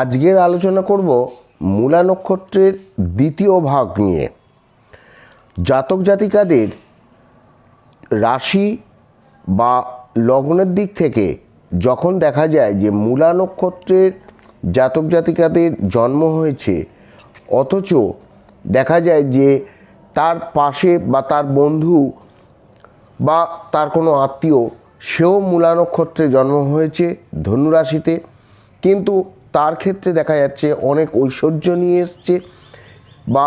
আজকের আলোচনা করব মূলা নক্ষত্রের দ্বিতীয় ভাগ নিয়ে। জাতক জাতিকাদের রাশি বা লগ্নের দিক থেকে যখন দেখা যায় যে মূলা নক্ষত্রের জাতক জাতিকাদের জন্ম হয়েছে, অথচ দেখা যায় যে তার পাশে বা তার বন্ধু বা তার কোনো আত্মীয় সেও মূলা নক্ষত্রে জন্ম হয়েছে ধনুরাশিতে। কিন্তু তার ক্ষেত্রে দেখা যাচ্ছে অনেক ঐশ্বর্য নিয়ে এসছে বা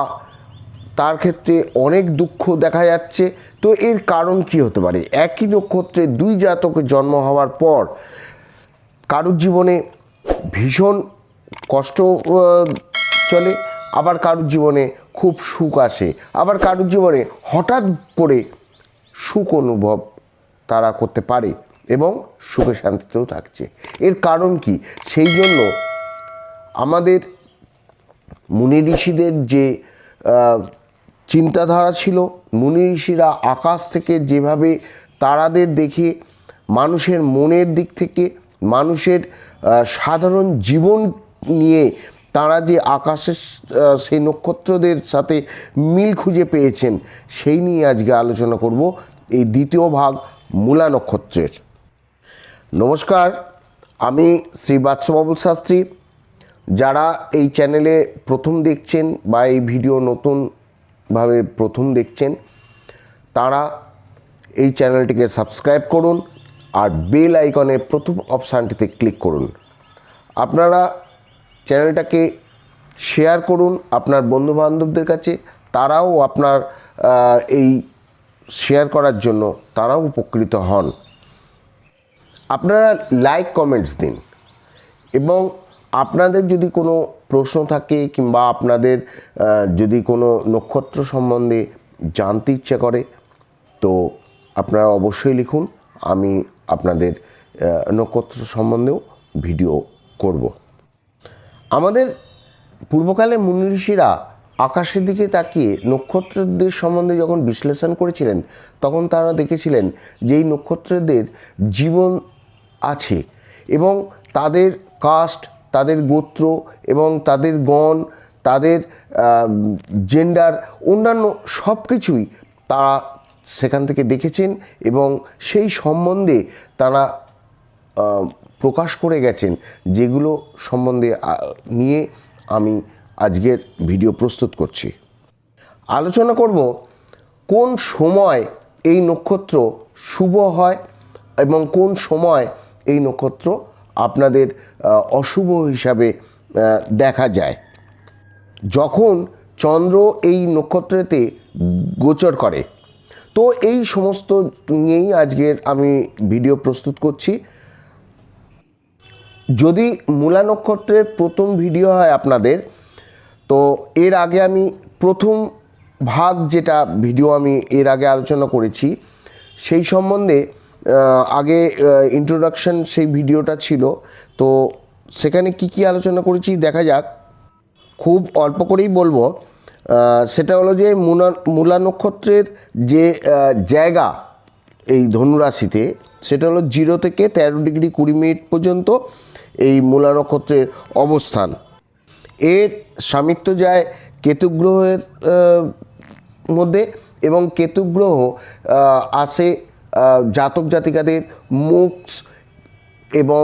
তার ক্ষেত্রে অনেক দুঃখ দেখা যাচ্ছে। তো এর কারণ কি হতে পারে? একই নক্ষত্রে দুই জাতকের জন্ম হওয়ার পর কারুর জীবনে ভীষণ কষ্ট চলে, আবার কারুর জীবনে খুব সুখ আসে। আবার কারুর জীবনে হঠাৎ করে সুখ অনুভব তারা করতে পারে এবং সুখে শান্তিতেও থাকছে। এর কারণ কি? সেই জন্য আমাদের মুনি ঋষিদের যে চিন্তাধারা ছিল, মুনি ঋষিরা আকাশ থেকে যেভাবে তারাদের দেখে মানুষের মনের দিক থেকে মানুষের সাধারণ জীবন নিয়ে তারা যে আকাশের সেই নক্ষত্রদের সাথে মিল খুঁজে পেয়েছেন, সেই নিয়ে আজকে আলোচনা করব এই দ্বিতীয় ভাগ মূলা নক্ষত্রের। নমস্কার, আমি শ্রী বাৎসবাবুল শাস্ত্রী। যারা এই চ্যানেলে প্রথম দেখছেন বা এই ভিডিও নতুনভাবে প্রথম দেখছেন, তারা এই চ্যানেলটিকে সাবস্ক্রাইব করুন আর বেল আইকনে প্রথম অপশানটিতে ক্লিক করুন। আপনারা চ্যানেলটাকে শেয়ার করুন আপনার বন্ধুবান্ধবদের কাছে, তারাও আপনার এই শেয়ার করার জন্য তারাও উপকৃত হন। আপনারা লাইক, কমেন্টস দিন এবং আপনাদের যদি কোনো প্রশ্ন থাকে কিংবা আপনাদের যদি কোনো নক্ষত্র সম্বন্ধে জানতে ইচ্ছে করে, তো আপনারা অবশ্যই লিখুন। আমি আপনাদের নক্ষত্র সম্বন্ধেও ভিডিও করব। আমাদের পূর্বকালে মুনি ঋষিরা আকাশের দিকে তাকিয়ে নক্ষত্রদের সম্বন্ধে যখন বিশ্লেষণ করেছিলেন, তখন তারা দেখেছিলেন যে এই নক্ষত্রদের জীবন আছে এবং তাদের কাস্ট তাদের গোত্র এবং তাদের গণ, তাদের জেন্ডার অন্যান্য সব কিছুই তারা সেখান থেকে দেখেছেন এবং সেই সম্বন্ধে তারা প্রকাশ করে গেছেন যেগুলো সম্বন্ধে নিয়ে আমি আজকের ভিডিও প্রস্তুত করছি। আলোচনা করব কোন সময় এই নক্ষত্র শুভ হয় এবং কোন সময় এই নক্ষত্র আপনাদের অশুভ হিসাবে দেখা যায়। যখন চন্দ্র এই নক্ষত্রেতে গোচর করে, তো এই সমস্ত নিয়েই আজকের আমি ভিডিও প্রস্তুত করছি। যদি মূলা নক্ষত্রের প্রথম ভিডিও হয় আপনাদের, তো এর আগে আমি প্রথম ভাগ যেটা ভিডিও আমি এর আগে আলোচনা করেছি, সেই সম্বন্ধে আগে ইন্ট্রোডাকশন সেই ভিডিওটা ছিল। তো সেখানে কি কি আলোচনা করেছি দেখা যাক। খুব অল্প করেই বলব। সেটা হলো যে মূলা মূলা নক্ষত্রের যে জায়গা এই ধনুরাশিতে, সেটা হলো জিরো থেকে তেরো ডিগ্রি কুড়ি মিনিট পর্যন্ত এই মূলা নক্ষত্রের অবস্থান। এর স্বামিত্ব যায় কেতু গ্রহের মধ্যে এবং কেতু গ্রহ আসে জাতক জাতিকাদের মুক্স এবং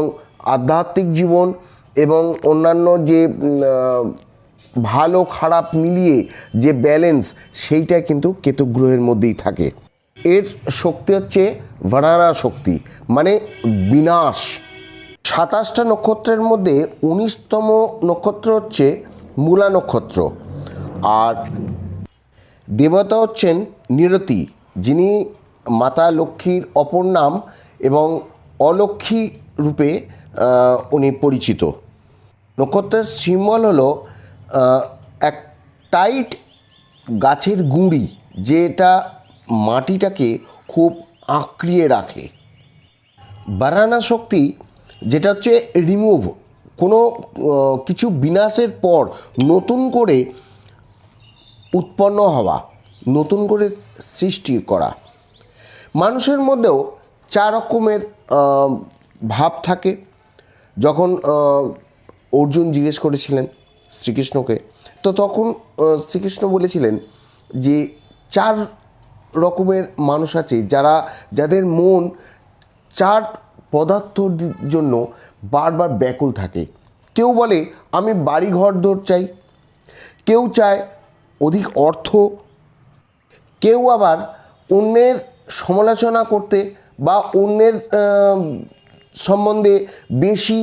আধ্যাত্মিক জীবন এবং অন্যান্য যে ভালো খারাপ মিলিয়ে যে ব্যালেন্স সেইটা কিন্তু কেতু গ্রহের মধ্যেই থাকে। এর শক্তি হচ্ছে ভাড়ানা শক্তি মানে বিনাশ। সাতাশটা নক্ষত্রের মধ্যে উনিশতম নক্ষত্র হচ্ছে মূলা নক্ষত্র। আর দেবতা হচ্ছেন নিরতি, যিনি মাতা লক্ষ্মীর অপর নাম এবং অলক্ষ্মী রূপে উনি পরিচিত। নক্ষত্রের সিম্বল হলো এক টাইট গাছের গুঁড়ি যেটা মাটিটাকে খুব আঁকড়িয়ে রাখে। বারানা শক্তি, যেটা হচ্ছে রিমুভ, কোনো কিছু বিনাশের পর নতুন করে উৎপন্ন হওয়া, নতুন করে সৃষ্টি করা। মানুষের মধ্যেও চার রকমের ভাব থাকে। যখন অর্জুন জিজ্ঞেস করেছিলেন শ্রীকৃষ্ণকে, তো তখন শ্রীকৃষ্ণ বলেছিলেন যে চার রকমের মানুষ আছে যারা, যাদের মন চার পদার্থর জন্য বারবার ব্যাকুল থাকে। কেউ বলে, আমি বাড়ি ঘর দর চাই। কেউ চায়, অধিক অর্থ। কেউ আবার অন্যের সমালোচনা করতে বা অন্যের সম্বন্ধে বেশি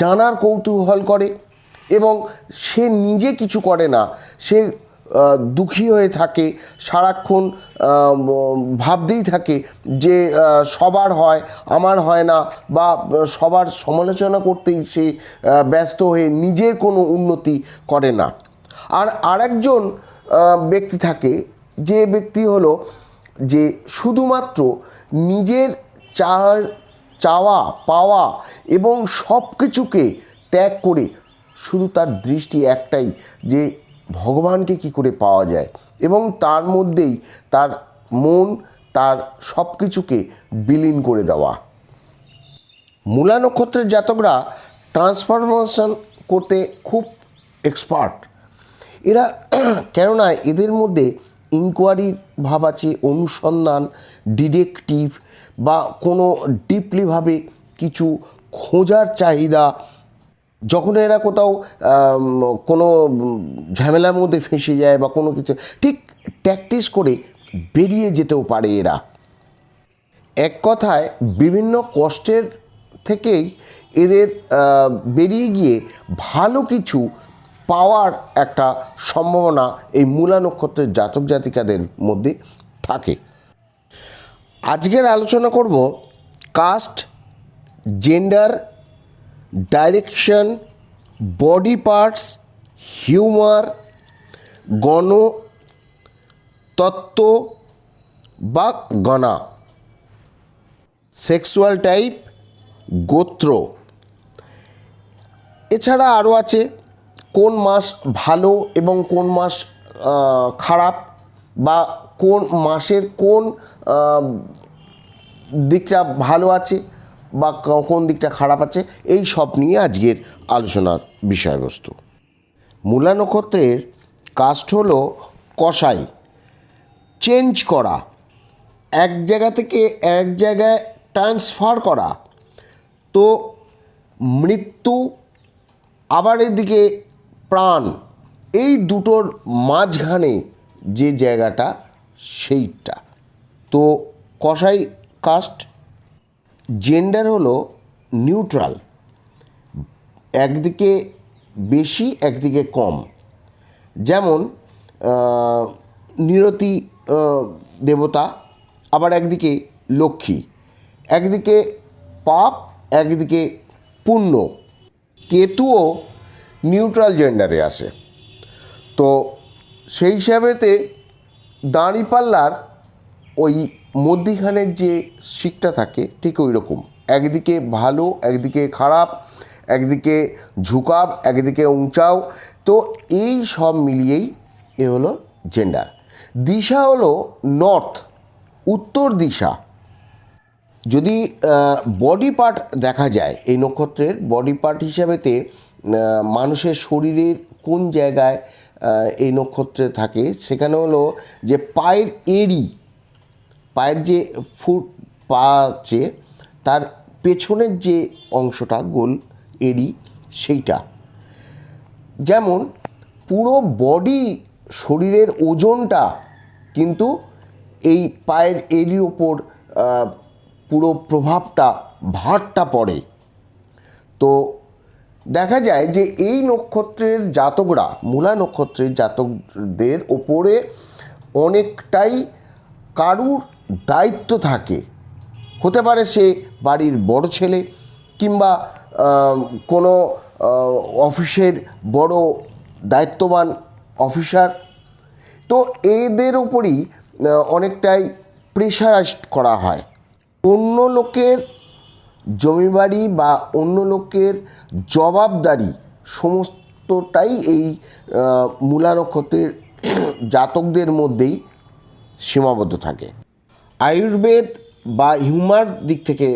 জানার কৌতূহল করে এবং সে নিজে কিছু করে না। সে দুঃখী হয়ে থাকে, সারাক্ষণ ভাবতেই থাকে যে সবার হয়, আমার হয় না বা সবার সমালোচনা করতেই সে ব্যস্ত হয়ে নিজের কোনো উন্নতি করে না। আর আরেকজন ব্যক্তি থাকে, যে ব্যক্তি হলো যে শুধুমাত্র নিজের চার, চাওয়া, পাওয়া এবং সব কিছুকে ত্যাগ করে শুধু তার দৃষ্টি একটাই যে ভগবানকে কি করে পাওয়া যায় এবং তার মধ্যেই তার মন, তার সব কিছুকে বিলীন করে দেওয়া। মূলা নক্ষত্রের জাতকরা ট্রান্সফরমেশন করতে খুব এক্সপার্ট এরা কেননা এদের মধ্যে ইনকোয়ারির ভাব আছে, অনুসন্ধান ডিটেকটিভ বা কোনো ডিপলিভাবে কিছু খোঁজার চাহিদা, যখন এরা কোথাও কোনো ঝামেলার মধ্যে ফেঁসে যায় বা কোনো কিছু, ঠিক প্র্যাকটিস করে বেরিয়ে যেতেও পারে এরা। এক কথায়, বিভিন্ন কষ্টের থেকেই এদের বেরিয়ে গিয়ে ভালো কিছু পাওয়ার একটা সম্ভাবনা এই মূলা নক্ষত্রের জাতক জাতিকাদের মধ্যে থাকে। আজকের আলোচনা করব caste, gender, direction, body parts, humour, গণ, তত্ত্ব বা গণা। সেক্সুয়াল টাইপ, গোত্র। এছাড়া আরও আছে কোন মাস ভালো এবং কোন মাস খারাপ বা কোন মাসের কোন দিকটা ভালো আছে বা কোন দিকটা খারাপ আছে, এই সব নিয়ে আজকের আলোচনার বিষয়বস্তু। মূলা নক্ষত্রের কাস্ট হলো কষাই চেঞ্জ করা। এক জায়গা থেকে এক জায়গায় ট্রান্সফার করা। তো মৃত্যু আবার এদিকে প্রাণ। এই দুটোর মাঝখানে যে জায়গাটা, সেইটা। তো কষাই কাস্ট জেন্ডার হলো নিউট্রাল একদিকে বেশি, একদিকে কম। যেমন নিরতি দেবতা, আবার একদিকে লক্ষ্মী। একদিকে পাপ, একদিকে পুণ্য। কেতুও নিউট্রাল জেন্ডারে আসে। তো সেই হিসাবেতে দাঁড়িপাল্লার ওই মধ্যিখানের যে শিকটা থাকে, ঠিক ওই রকম একদিকে ভালো, একদিকে খারাপ, একদিকে ঝুকাব, একদিকে উঁচাও। তো এই সব মিলিয়েই এ হলো জেন্ডার দিশা হলো নর্থ উত্তর দিশা। যদি বডি পার্ট দেখা যায়, এই নক্ষত্রের বডি পার্ট হিসাবেতে মানুষের শরীরের কোন জায়গায় এই নক্ষত্রে থাকে, সেখানে হলো যে পায়ের এড়ি, পায়ের যে ফুট পা আছে, তার পেছনের যে অংশটা, গোল এড়ি, সেইটা। যেমন পুরো বডি শরীরের ওজনটা কিন্তু এই পায়ের এলির ওপর পুরো প্রভাবটা, ভারটা পড়ে। তো দেখা যায় যে এই নক্ষত্রের জাতকরা, মূলা নক্ষত্রের জাতকদের ওপরে অনেকটাই কারুর দায়িত্ব থাকে। হতে পারে সে বাড়ির বড় ছেলে কিংবা কোনো অফিসের বড় দায়িত্ববান অফিসার। তো এদের উপরই অনেকটাই প্রেশারাইজড করা হয়। অন্য লোকের জমিবাড়ি বা অন্য লোকের জবাবদারি সমস্তটাই এই মূলা নক্ষত্রের জাতকদের মধ্যেই সীমাবদ্ধ থাকে। আয়ুর্বেদ বা হিউমার দিক থেকে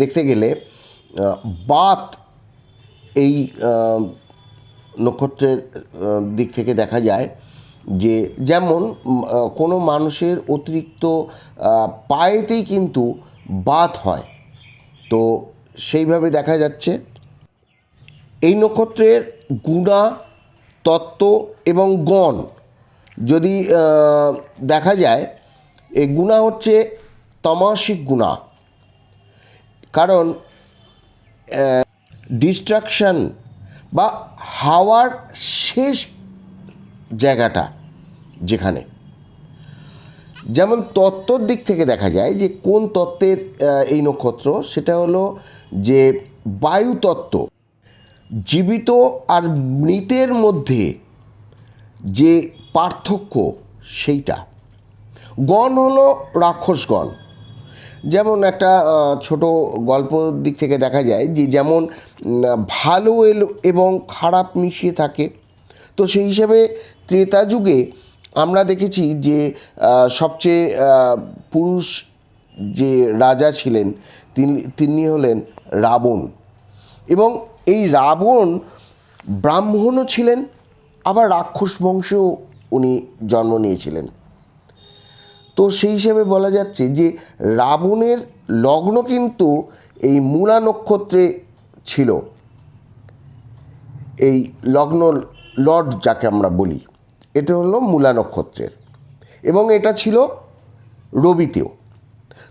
দেখতে গেলে বাত এই নক্ষত্রের দিক থেকে দেখা যায় যে যেমন কোনো মানুষের অতিরিক্ত পায়েতেই কিন্তু বাত হয়। তো সেইভাবে দেখা যাচ্ছে। এই নক্ষত্রের গুণা, তত্ত্ব এবং গণ যদি দেখা যায়, এই গুণা হচ্ছে তমাসিক গুণা। কারণ ডিস্ট্রাকশন বা হাওয়ার শেষ জায়গাটা যেখানে যেমন তত্ত্বর দিক থেকে দেখা যায় যে কোন তত্ত্বের এই নক্ষত্র, সেটা হলো যে বায়ু তত্ত্ব, জীবিত আর মৃতের মধ্যে যে পার্থক্য সেইটা। গণ হলো রাক্ষসগণ। যেমন একটা ছোট গল্প দিক থেকে দেখা যায় যে যেমন ভালো এবং খারাপ মিশিয়ে থাকে, তো সেই হিসাবে ত্রেতা যুগে আমরা দেখেছি যে সবচেয়ে পুরুষ যে রাজা ছিলেন তিনি তিনি হলেন রাবণ। এবং এই রাবণ ব্রাহ্মণও ছিলেন, আবার রাক্ষস বংশেও উনি জন্ম নিয়েছিলেন। তো সেই হিসেবে বলা যাচ্ছে যে, রাবণের লগ্ন কিন্তু এই মূলা নক্ষত্রে ছিল। এই লগ্ন লর্ড যাকে আমরা বলি। এটা হলো মূলা নক্ষত্রের। এবং এটা ছিল রবিতেও।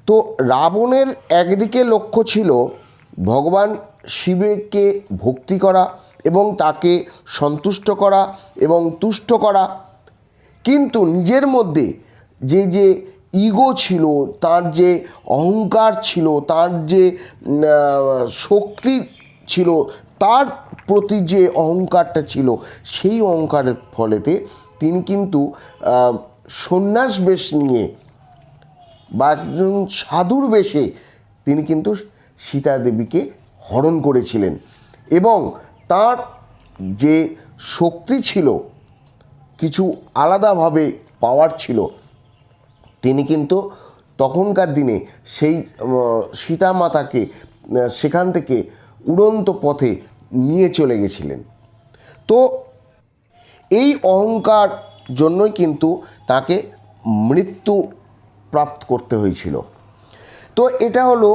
তো রাবণের একদিকে লক্ষ্য ছিল ভগবান শিবকে ভক্তি করা এবং তাকে সন্তুষ্ট করা এবং তুষ্ট করা। কিন্তু নিজের মধ্যে যে যে ইগো ছিল, তার যে অহংকার ছিল, তার যে শক্তি ছিল, তার প্রতি যে অহংকারটা ছিল, সেই অহংকারের ফলেতে তিনি কিন্তু সন্ন্যাস বেশ নিয়ে বা একজন সাধুর বেশে তিনি কিন্তু সীতা দেবীকে হরণ করেছিলেন। এবং তার যে শক্তি ছিল, কিছু আলাদাভাবে পাওয়ার ছিল, তিনি কিন্তু তখনকার দিনে সেই সীতা মাতাকে সেখান থেকে উড়ন্ত পথে নিয়ে চলে গেছিলেন। তো এই অহংকার জন্যই কিন্তু তাকে মৃত্যু প্রাপ্ত করতে হয়েছিল। তো এটা হলো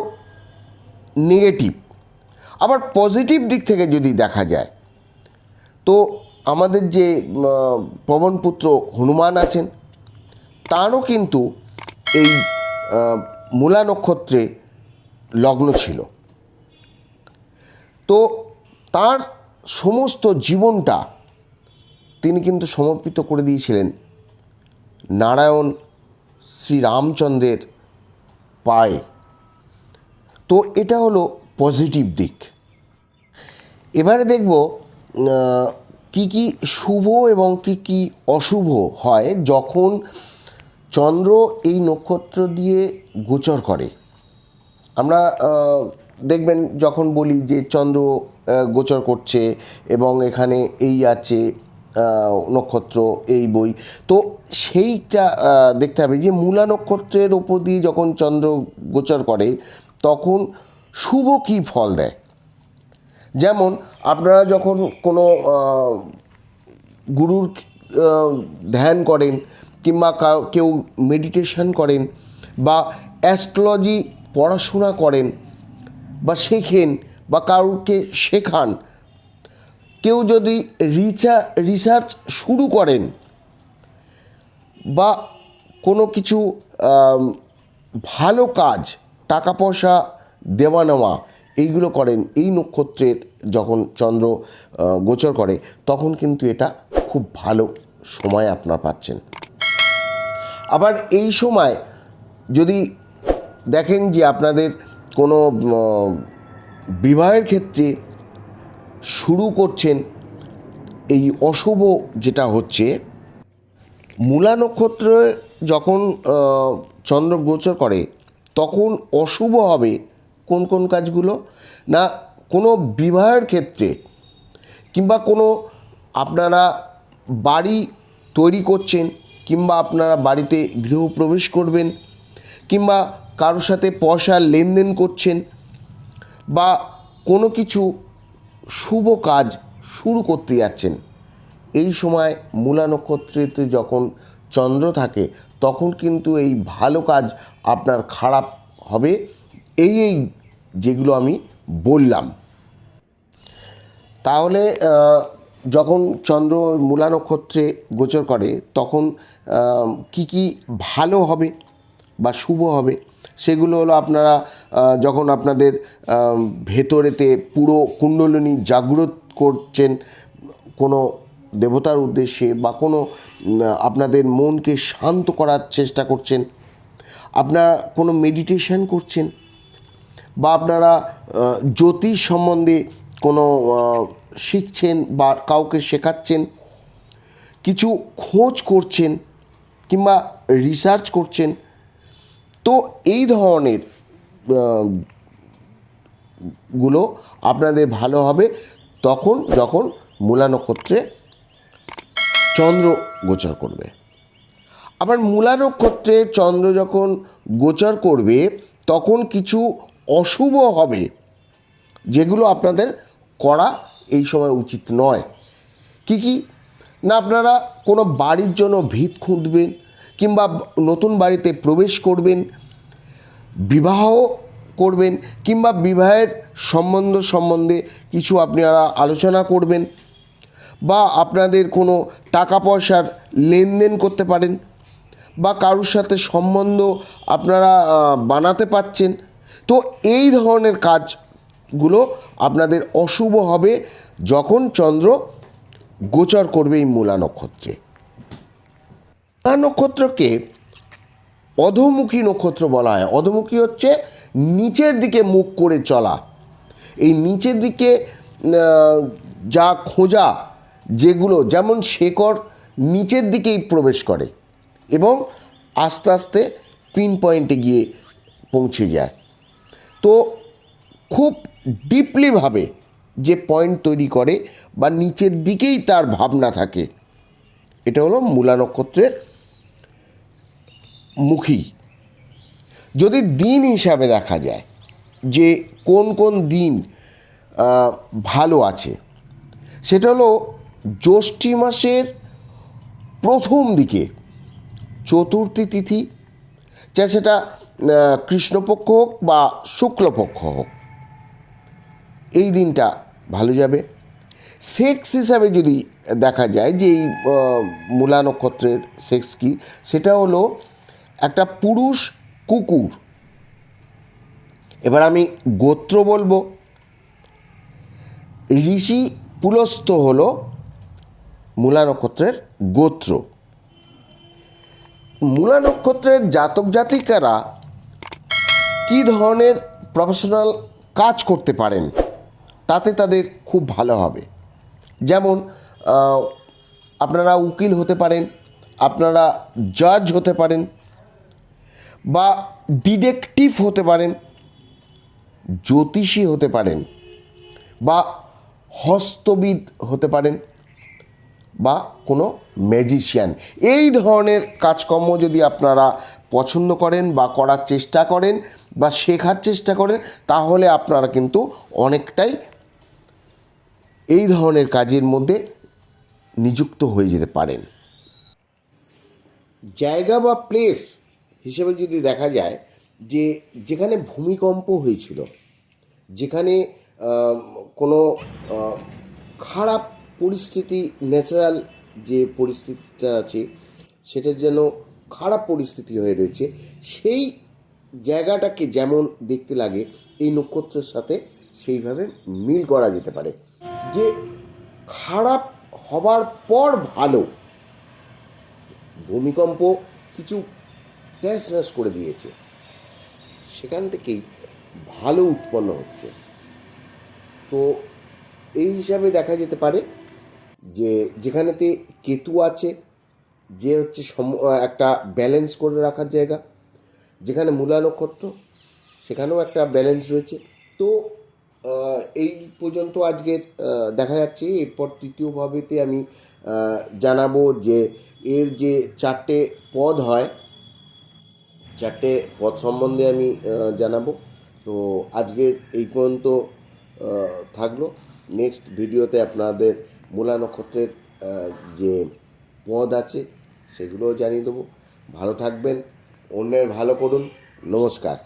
নেগেটিভ আবার পজিটিভ দিক থেকে যদি দেখা যায়, তো আমাদের যে পবনপুত্র হনুমান আছেন, তারও কিন্তু এই মূলা নক্ষত্রে লগ্ন ছিল। তো তার সমস্ত জীবনটা তিনি কিন্তু সমর্পিত করে দিয়েছিলেন নারায়ণ শ্রীরামচন্দ্রের পায়ে। তো এটা হলো পজিটিভ দিক। এবারে দেখব কি কি শুভ এবং কি কি অশুভ হয় যখন চন্দ্র এই নক্ষত্র দিয়ে গোচর করে। আমরা দেখবেন যখন বলি যে চন্দ্র গোচর করছে এবং এখানে এই আছে নক্ষত্র, এই বই। তো সেইটা দেখতে হবে যে মূলা নক্ষত্রের ওপর দিয়ে যখন চন্দ্র গোচর করে, তখন শুভ কী ফল দেয়? যেমন আপনারা যখন কোনো গুরুর ধ্যান করেন কিংবা কাউ- মেডিটেশন করেন বা অ্যাস্ট্রোলজি পড়াশোনা করেন বা শেখেন বা কাউকে শেখান কেউ যদি রিচা রিসার্চ শুরু করেন বা কোনো কিছু ভালো কাজ, টাকা পয়সা, দেওয়া নেওয়া, এইগুলো করেন, এই নক্ষত্রের যখন চন্দ্র গোচর করে, তখন কিন্তু এটা খুব ভালো সময় আপনার পাচ্ছেন। আবার এই সময় যদি দেখেন যে আপনাদের কোনো বিবাহের ক্ষেত্রে শুরু করছেন এই অশুভ যেটা হচ্ছে মূলা নক্ষত্র যখন চন্দ্র গোচর করে, তখন অশুভ হবে কোন কোন কাজগুলো? না, কোনো বিবাহের ক্ষেত্রে কিংবা কোনো আপনারা বাড়ি তৈরি করছেন কিংবা আপনারা বাড়িতে গৃহপ্রবেশ করবেন কিংবা কারোর সাথে পয়সা লেনদেন করছেন বা কোনো কিছু শুভ কাজ শুরু করতে যাচ্ছেন। এই সময় মূলা নক্ষত্রেতে যখন চন্দ্র থাকে, তখন কিন্তু এই ভালো কাজ আপনার খারাপ হবে। এই এই যেগুলো আমি বললাম। তাহলে যখন চন্দ্র মূলা নক্ষত্রে গোচর করে, তখন কি কি ভালো হবে বা শুভ হবে? সেগুলো হলো আপনারা যখন আপনাদের ভেতরেতে পুরো কুণ্ডলিনী জাগ্রত করছেন কোনো দেবতার উদ্দেশ্যে বা কোনো আপনাদের মনকে শান্ত করার চেষ্টা করছেন, আপনারা কোনো মেডিটেশন করছেন, বা আপনারা জ্যোতিষ সম্বন্ধে কোনো শিখছেন বা কাউকে শেখাচ্ছেন, কিছু খোঁজ করছেন কিংবা রিসার্চ করছেন তো এই ধরনেরগুলো আপনাদের ভালো হবে তখন যখন মূলা নক্ষত্রে চন্দ্র গোচর করবে। আবার মূলা নক্ষত্রে চন্দ্র যখন গোচর করবে, তখন কিছু অশুভ হবে, যেগুলো আপনাদের করা এই সময় উচিত নয়। কি কি? না আপনারা কোনো বাড়ির জন্য ভিত খুঁজবেন কিংবা নতুন বাড়িতে প্রবেশ করবেন বিবাহ করবেন, কিংবা বিবাহের সম্বন্ধ সম্বন্ধে কিছু আপনারা আলোচনা করবেন বা আপনাদের কোনো টাকা পয়সার লেনদেন করতে পারেন বা কারোর সাথে সম্বন্ধ আপনারা বানাতে পাচ্ছেন। তো এই ধরনের কাজগুলো আপনাদের অশুভ হবে যখন চন্দ্র গোচর করবে এই মূলা নক্ষত্রে মূলা নক্ষত্রকে অধোমুখী নক্ষত্র বলা হয়। অধোমুখী হচ্ছে নিচের দিকে মুখ করে চলা। এই নিচের দিকে যা খোঁজা, যেগুলো যেমন শেকড়, নিচের দিকেই প্রবেশ করে এবং আস্তে আস্তে পিন পয়েন্টে গিয়ে পৌঁছে যায়। তো খুব ডিপলিভাবে যে পয়েন্ট তৈরি করে বা নিচের দিকেই তার ভাবনা থাকে, এটা হলো মূলা নক্ষত্রের মুখী। যদি দিন হিসাবে দেখা যায় যে কোন কোন দিন ভালো আছে, সেটা হলো জ্যৈষ্ঠী মাসের প্রথম দিকে চতুর্থী তিথি, চাই সেটা কৃষ্ণপক্ষ হোক বা শুক্লপক্ষ হোক। এই দিনটা ভালো যাবে। সেক্স হিসাবে যদি দেখা যায় যে এই মূলা নক্ষত্রের সেক্স কি, সেটা হলো একটা পুরুষ কুকুর। এবার আমি গোত্র বলব। ঋষি পুলস্ত হলো মূলা নক্ষত্রের গোত্র। মূলা নক্ষত্রের জাতক জাতিকারা কী ধরনের প্রফেশনাল কাজ করতে পারেন, তাতে তাদের খুব ভালো হবে। যেমন আপনারা উকিল হতে পারেন, আপনারা জজ হতে পারেন বা ডিটেকটিভ হতে পারেন, জ্যোতিষী হতে পারেন, বা হস্তবিদ হতে পারেন, বা কোনো ম্যাজিশিয়ান এই ধরনের কাজকর্ম যদি আপনারা পছন্দ করেন বা করার চেষ্টা করেন বা শেখার চেষ্টা করেন, তাহলে আপনারা কিন্তু অনেকটাই এই ধরনের কাজের মধ্যে নিযুক্ত হয়ে যেতে পারেন। জায়গা বা প্লেস হিসেবে যদি দেখা যায় যে যেখানে ভূমিকম্প হয়েছিল, যেখানে কোনো খারাপ পরিস্থিতি ন্যাচারাল যে পরিস্থিতিটা আছে, সেটা যেন খারাপ পরিস্থিতি হয়ে রয়েছে, সেই জায়গাটাকে যেমন দেখতে লাগে, এই নক্ষত্রের সাথে সেইভাবে মিল করা যেতে পারে। যে খারাপ হবার পর ভালো, ভূমিকম্প কিছু ন্যাস করে দিয়েছে। সেখান থেকেই ভালো উৎপন্ন হচ্ছে। তো এই হিসাবে দেখা যেতে পারে যে যেখানেতে কেতু আছে, যে হচ্ছে সম- একটা ব্যালেন্স করে রাখার জায়গা, যেখানে মূলা নক্ষত্র, সেখানেও একটা ব্যালেন্স রয়েছে। তো এই পর্যন্ত আজকের দেখা যাচ্ছে। এরপর তৃতীয় ভাবেতে আমি জানাব যে এর যে চারটে পদ হয় চারটে পদ সম্বন্ধে আমি জানাব। তো আজকের এই পর্যন্ত থাকল। নেক্সট ভিডিওতে আপনাদের মূলা নক্ষত্রের যে পদ আছে, সেগুলোও জানিয়ে দেবো। ভালো থাকবেন। অন্যের ভালো করুন। নমস্কার।